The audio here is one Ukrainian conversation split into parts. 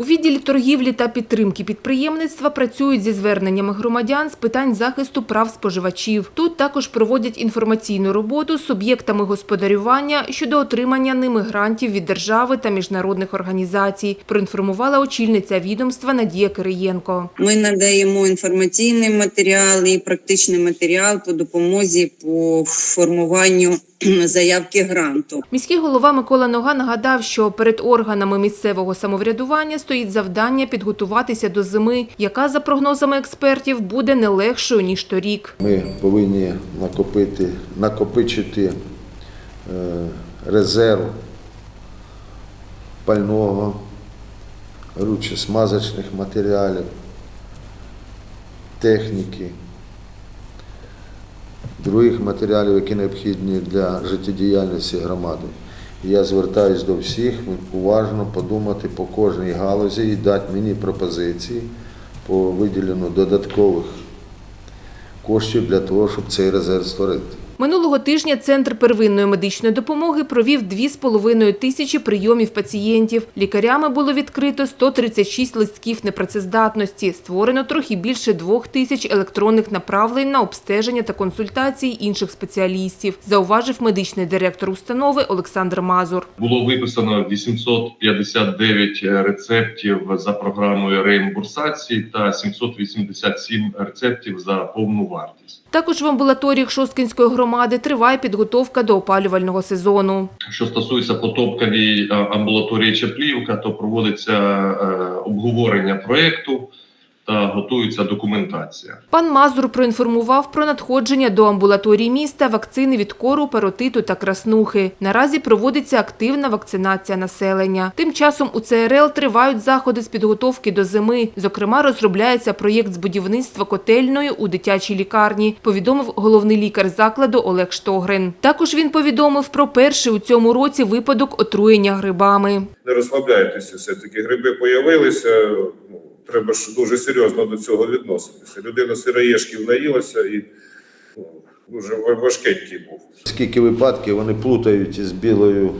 У відділі торгівлі та підтримки підприємництва працюють зі зверненнями громадян з питань захисту прав споживачів. Тут також проводять інформаційну роботу з суб'єктами господарювання щодо отримання ними грантів від держави та міжнародних організацій. Проінформувала очільниця відомства Надія Кириєнко. Ми надаємо інформаційний матеріал і практичний матеріал по допомозі по формуванню заявки гранту. Міський голова Микола Нога нагадав, що перед органами місцевого самоврядування стоїть завдання підготуватися до зими, яка, за прогнозами експертів, буде не легшою ніж торік. Ми повинні накопити, накопичити е, резерв пального, ручесмазочних матеріалів, техніки, других матеріалів, які необхідні для життєдіяльності громади. Я звертаюся до всіх уважно подумати по кожній галузі і дати мені пропозиції по виділенню додаткових коштів для того, щоб цей резерв створити. Минулого тижня Центр первинної медичної допомоги провів 2,5 тисячі прийомів пацієнтів. Лікарями було відкрито 136 листків непрацездатності. Створено трохи більше 2 тисяч електронних направлень на обстеження та консультації інших спеціалістів, зауважив медичний директор установи Олександр Мазур. Було виписано 859 рецептів за програмою реімбурсації та 787 рецептів за повну вартість. Також в амбулаторіях Шосткинської громади триває підготовка до опалювального сезону. Що стосується потопковій е, амбулаторії Чаплівка, то проводиться е, обговорення проєкту та готується документація. Пан Мазур проінформував про надходження до амбулаторії міста вакцини від кору, паротиту та краснухи. Наразі проводиться активна вакцинація населення. Тим часом у ЦРЛ тривають заходи з підготовки до зими. Зокрема, розробляється проєкт з будівництва котельної у дитячій лікарні, повідомив головний лікар закладу Олег Штогрин. Також він повідомив про перший у цьому році випадок отруєння грибами. не розслабляйтеся, все-таки гриби появилися. Треба ж дуже серйозно до цього відноситися. Людина сироєшків наїлася і ну, дуже ва- важкенький був. Скільки випадків вони плутають із білою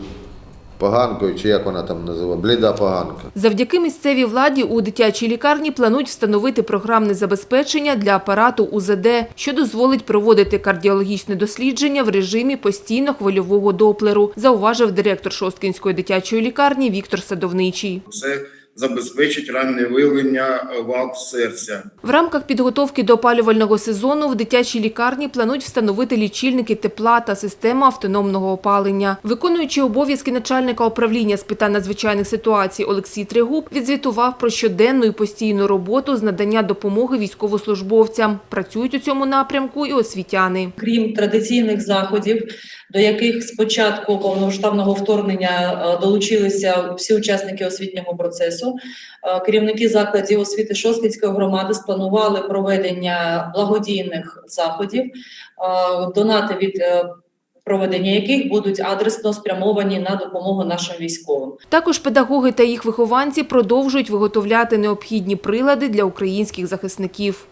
поганкою, чи як вона там називає, бліда поганка. Завдяки місцевій владі у дитячій лікарні планують встановити програмне забезпечення для апарату УЗД, що дозволить проводити кардіологічне дослідження в режимі постійно хвильового доплеру, зауважив директор Шосткінської дитячої лікарні Віктор Садовничий. Це забезпечить раннє виявлення е, вад серця. В рамках підготовки до опалювального сезону в дитячій лікарні планують встановити лічильники тепла та систему автономного опалення. Виконуючи обов'язки начальника управління з питань надзвичайних ситуацій Олексій Трегуб відзвітував про щоденну і постійну роботу з надання допомоги військовослужбовцям. Працюють у цьому напрямку і освітяни. крім традиційних заходів, до яких з початку повномасштабного вторгнення е, долучилися всі учасники освітнього процесу. Е, Керівники закладів освіти Шосткінської громади спланували проведення благодійних заходів, е, донати від е, проведення яких будуть адресно спрямовані на допомогу нашим військовим. Також педагоги та їх вихованці продовжують виготовляти необхідні прилади для українських захисників.